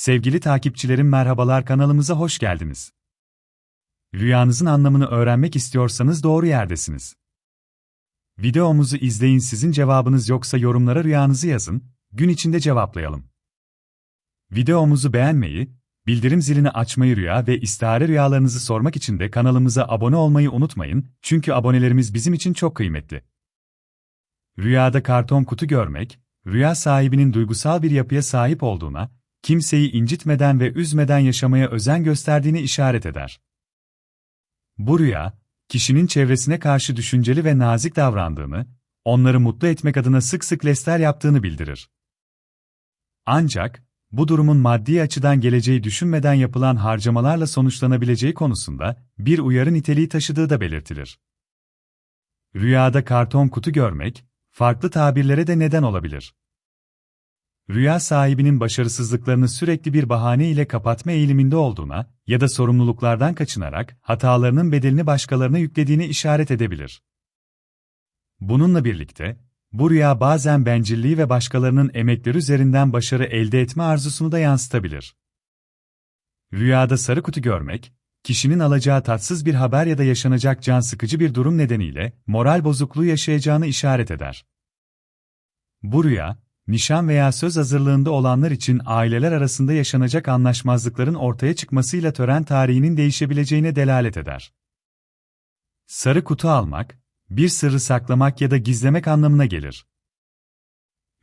Sevgili takipçilerim merhabalar kanalımıza hoş geldiniz. Rüyanızın anlamını öğrenmek istiyorsanız doğru yerdesiniz. Videomuzu izleyin sizin cevabınız yoksa yorumlara rüyanızı yazın, gün içinde cevaplayalım. Videomuzu beğenmeyi, bildirim zilini açmayı rüya ve istihare rüyalarınızı sormak için de kanalımıza abone olmayı unutmayın çünkü abonelerimiz bizim için çok kıymetli. Rüyada karton kutu görmek, rüya sahibinin duygusal bir yapıya sahip olduğuna, kimseyi incitmeden ve üzmeden yaşamaya özen gösterdiğini işaret eder. Bu rüya, kişinin çevresine karşı düşünceli ve nazik davrandığını, onları mutlu etmek adına sık sık lester yaptığını bildirir. Ancak, bu durumun maddi açıdan geleceği düşünmeden yapılan harcamalarla sonuçlanabileceği konusunda bir uyarı niteliği taşıdığı da belirtilir. Rüyada karton kutu görmek, farklı tabirlere de neden olabilir. Rüya sahibinin başarısızlıklarını sürekli bir bahane ile kapatma eğiliminde olduğuna ya da sorumluluklardan kaçınarak hatalarının bedelini başkalarına yüklediğini işaret edebilir. Bununla birlikte, bu rüya bazen bencilliği ve başkalarının emekleri üzerinden başarı elde etme arzusunu da yansıtabilir. Rüyada sarı kutu görmek, kişinin alacağı tatsız bir haber ya da yaşanacak can sıkıcı bir durum nedeniyle moral bozukluğu yaşayacağını işaret eder. Bu rüya, nişan veya söz hazırlığında olanlar için aileler arasında yaşanacak anlaşmazlıkların ortaya çıkmasıyla tören tarihinin değişebileceğine delalet eder. Sarı kutu almak, bir sırrı saklamak ya da gizlemek anlamına gelir.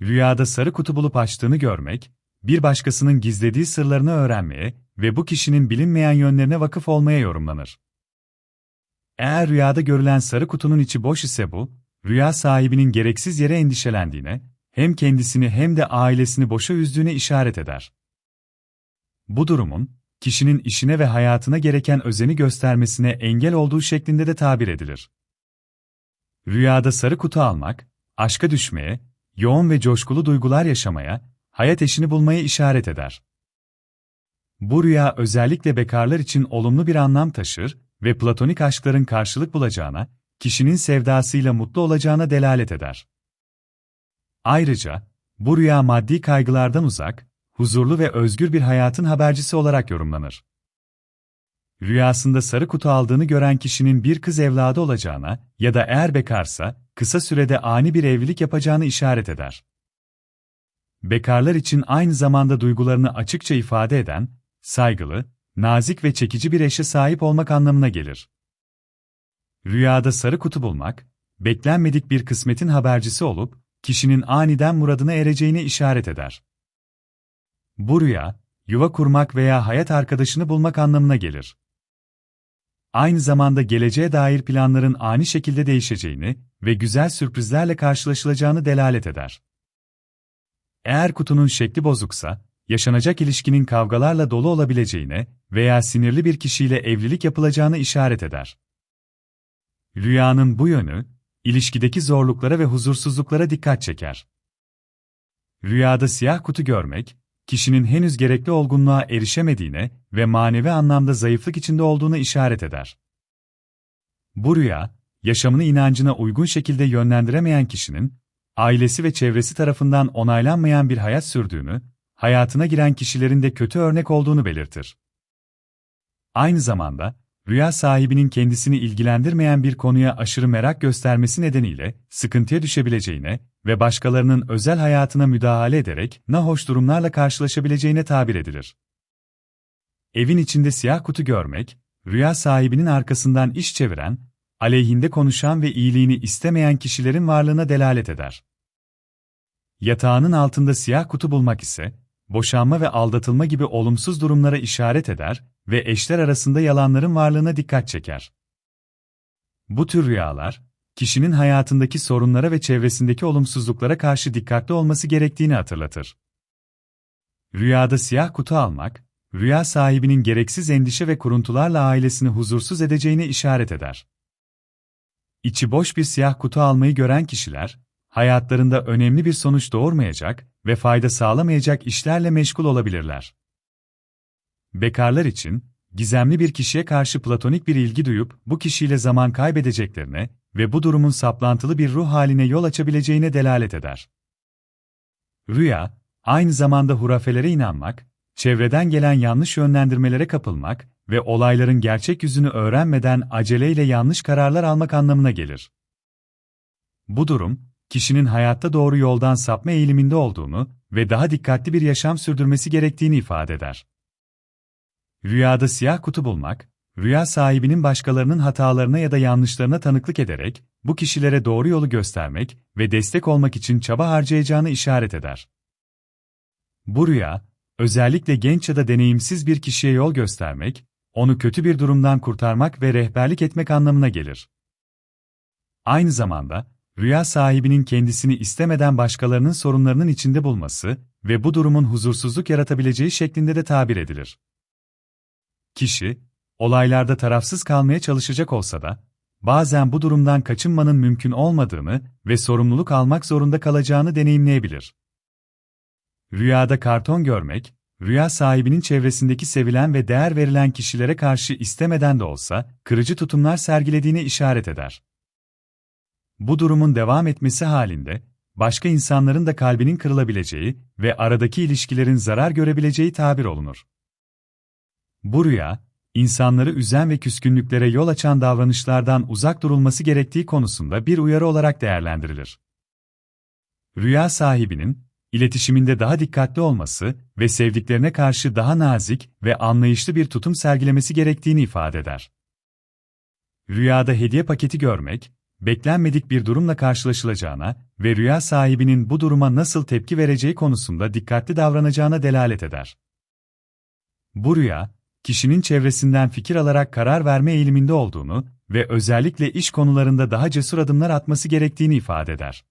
Rüyada sarı kutu bulup açtığını görmek, bir başkasının gizlediği sırlarını öğrenmeye ve bu kişinin bilinmeyen yönlerine vakıf olmaya yorumlanır. Eğer rüyada görülen sarı kutunun içi boş ise bu, rüya sahibinin gereksiz yere endişelendiğine, hem kendisini hem de ailesini boşa üzdüğüne işaret eder. Bu durumun, kişinin işine ve hayatına gereken özeni göstermesine engel olduğu şeklinde de tabir edilir. Rüyada sarı kutu almak, aşka düşmeye, yoğun ve coşkulu duygular yaşamaya, hayat eşini bulmaya işaret eder. Bu rüya özellikle bekarlar için olumlu bir anlam taşır ve platonik aşkların karşılık bulacağına, kişinin sevdasıyla mutlu olacağına delalet eder. Ayrıca, bu rüya maddi kaygılardan uzak, huzurlu ve özgür bir hayatın habercisi olarak yorumlanır. Rüyasında sarı kutu aldığını gören kişinin bir kız evladı olacağına ya da eğer bekarsa, kısa sürede ani bir evlilik yapacağını işaret eder. Bekarlar için aynı zamanda duygularını açıkça ifade eden, saygılı, nazik ve çekici bir eşe sahip olmak anlamına gelir. Rüyada sarı kutu bulmak, beklenmedik bir kısmetin habercisi olup, kişinin aniden muradına ereceğine işaret eder. Bu rüya, yuva kurmak veya hayat arkadaşını bulmak anlamına gelir. Aynı zamanda geleceğe dair planların ani şekilde değişeceğini ve güzel sürprizlerle karşılaşılacağını delalet eder. Eğer kutunun şekli bozuksa, yaşanacak ilişkinin kavgalarla dolu olabileceğine veya sinirli bir kişiyle evlilik yapılacağını işaret eder. Rüyanın bu yönü, ilişkideki zorluklara ve huzursuzluklara dikkat çeker. Rüyada siyah kutu görmek, kişinin henüz gerekli olgunluğa erişemediğine ve manevi anlamda zayıflık içinde olduğunu işaret eder. Bu rüya, yaşamını inancına uygun şekilde yönlendiremeyen kişinin, ailesi ve çevresi tarafından onaylanmayan bir hayat sürdüğünü, hayatına giren kişilerin de kötü örnek olduğunu belirtir. Aynı zamanda, rüya sahibinin kendisini ilgilendirmeyen bir konuya aşırı merak göstermesi nedeniyle sıkıntıya düşebileceğine ve başkalarının özel hayatına müdahale ederek nahoş durumlarla karşılaşabileceğine tabir edilir. Evin içinde siyah kutu görmek, rüya sahibinin arkasından iş çeviren, aleyhinde konuşan ve iyiliğini istemeyen kişilerin varlığına delalet eder. Yatağının altında siyah kutu bulmak ise, boşanma ve aldatılma gibi olumsuz durumlara işaret eder ve eşler arasında yalanların varlığına dikkat çeker. Bu tür rüyalar, kişinin hayatındaki sorunlara ve çevresindeki olumsuzluklara karşı dikkatli olması gerektiğini hatırlatır. Rüyada siyah kutu almak, rüya sahibinin gereksiz endişe ve kuruntularla ailesini huzursuz edeceğine işaret eder. İçi boş bir siyah kutu almayı gören kişiler, hayatlarında önemli bir sonuç doğurmayacak ve fayda sağlamayacak işlerle meşgul olabilirler. Bekarlar için, gizemli bir kişiye karşı platonik bir ilgi duyup bu kişiyle zaman kaybedeceklerine ve bu durumun saplantılı bir ruh haline yol açabileceğine delalet eder. Rüya, aynı zamanda hurafelere inanmak, çevreden gelen yanlış yönlendirmelere kapılmak ve olayların gerçek yüzünü öğrenmeden aceleyle yanlış kararlar almak anlamına gelir. Bu durum, kişinin hayatta doğru yoldan sapma eğiliminde olduğunu ve daha dikkatli bir yaşam sürdürmesi gerektiğini ifade eder. Rüyada siyah kutu bulmak, rüya sahibinin başkalarının hatalarına ya da yanlışlarına tanıklık ederek, bu kişilere doğru yolu göstermek ve destek olmak için çaba harcayacağını işaret eder. Bu rüya, özellikle genç ya da deneyimsiz bir kişiye yol göstermek, onu kötü bir durumdan kurtarmak ve rehberlik etmek anlamına gelir. Aynı zamanda, rüya sahibinin kendisini istemeden başkalarının sorunlarının içinde bulması ve bu durumun huzursuzluk yaratabileceği şeklinde de tabir edilir. Kişi, olaylarda tarafsız kalmaya çalışacak olsa da, bazen bu durumdan kaçınmanın mümkün olmadığını ve sorumluluk almak zorunda kalacağını deneyimleyebilir. Rüyada karton görmek, rüya sahibinin çevresindeki sevilen ve değer verilen kişilere karşı istemeden de olsa kırıcı tutumlar sergilediğine işaret eder. Bu durumun devam etmesi halinde, başka insanların da kalbinin kırılabileceği ve aradaki ilişkilerin zarar görebileceği tabir olunur. Bu rüya, insanları üzen ve küskünlüklere yol açan davranışlardan uzak durulması gerektiği konusunda bir uyarı olarak değerlendirilir. Rüya sahibinin, iletişiminde daha dikkatli olması ve sevdiklerine karşı daha nazik ve anlayışlı bir tutum sergilemesi gerektiğini ifade eder. Rüyada hediye paketi görmek, beklenmedik bir durumla karşılaşılacağına ve rüya sahibinin bu duruma nasıl tepki vereceği konusunda dikkatli davranacağına delalet eder. Bu rüya, kişinin çevresinden fikir alarak karar verme eğiliminde olduğunu ve özellikle iş konularında daha cesur adımlar atması gerektiğini ifade eder.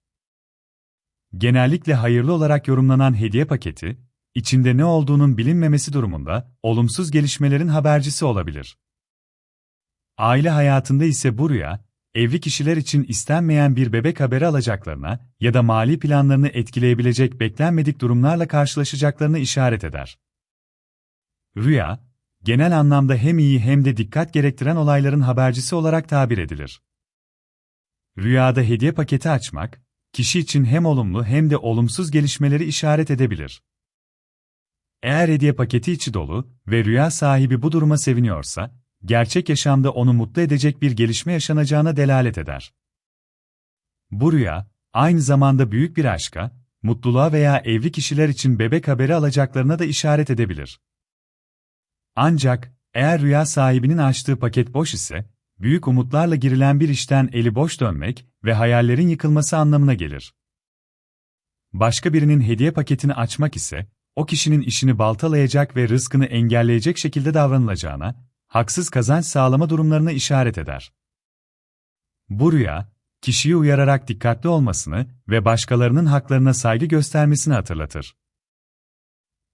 Genellikle hayırlı olarak yorumlanan hediye paketi, içinde ne olduğunun bilinmemesi durumunda olumsuz gelişmelerin habercisi olabilir. Aile hayatında ise bu rüya, evli kişiler için istenmeyen bir bebek haberi alacaklarına ya da mali planlarını etkileyebilecek beklenmedik durumlarla karşılaşacaklarını işaret eder. Rüya, genel anlamda hem iyi hem de dikkat gerektiren olayların habercisi olarak tabir edilir. Rüyada hediye paketi açmak, kişi için hem olumlu hem de olumsuz gelişmeleri işaret edebilir. Eğer hediye paketi içi dolu ve rüya sahibi bu duruma seviniyorsa, gerçek yaşamda onu mutlu edecek bir gelişme yaşanacağına delalet eder. Bu rüya, aynı zamanda büyük bir aşka, mutluluğa veya evli kişiler için bebek haberi alacaklarına da işaret edebilir. Ancak, eğer rüya sahibinin açtığı paket boş ise, büyük umutlarla girilen bir işten eli boş dönmek ve hayallerin yıkılması anlamına gelir. Başka birinin hediye paketini açmak ise, o kişinin işini baltalayacak ve rızkını engelleyecek şekilde davranılacağına, haksız kazanç sağlama durumlarına işaret eder. Bu rüya, kişiyi uyararak dikkatli olmasını ve başkalarının haklarına saygı göstermesini hatırlatır.